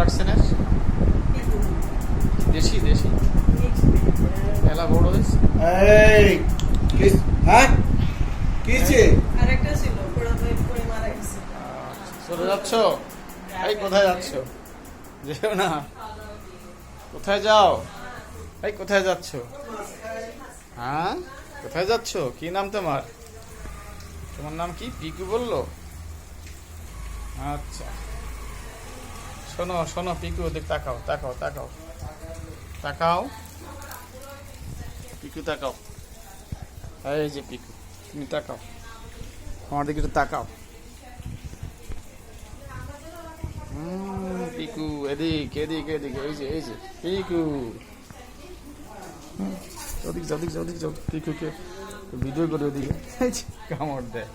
রাখছেন দেশি দেশি। মেলা বড় হয়েছে। এই কি- হ্যাঁ। কিছে আরেকটা ছিল পোড়া হয়ে পড়ে মারা গেছে। চলে যাচ্ছ? এই কোথায় যাচ্ছ? যেও না। কোথায় যাও? এই কোথায় যাচ্ছ? হ্যাঁ? কোথায় যাচ্ছ? কি নাম তোমার? তোমার নাম কি? পিকু বলল? আচ্ছা। শোনো শোনো পিকু ওদিক তাকাও তাকাও তাকাও। তাকাও। পিকু তাকাও। এই যে পিকু তুমি তাকাও। আমার দিকে একটু তাকাও। পিকু এদিক এদিক এদিক এই যে এই যে পিকু। ওদিক যাও ওদিক যাও পিকুকে ভিডিও করে ওদিকে। কামড় দেয়।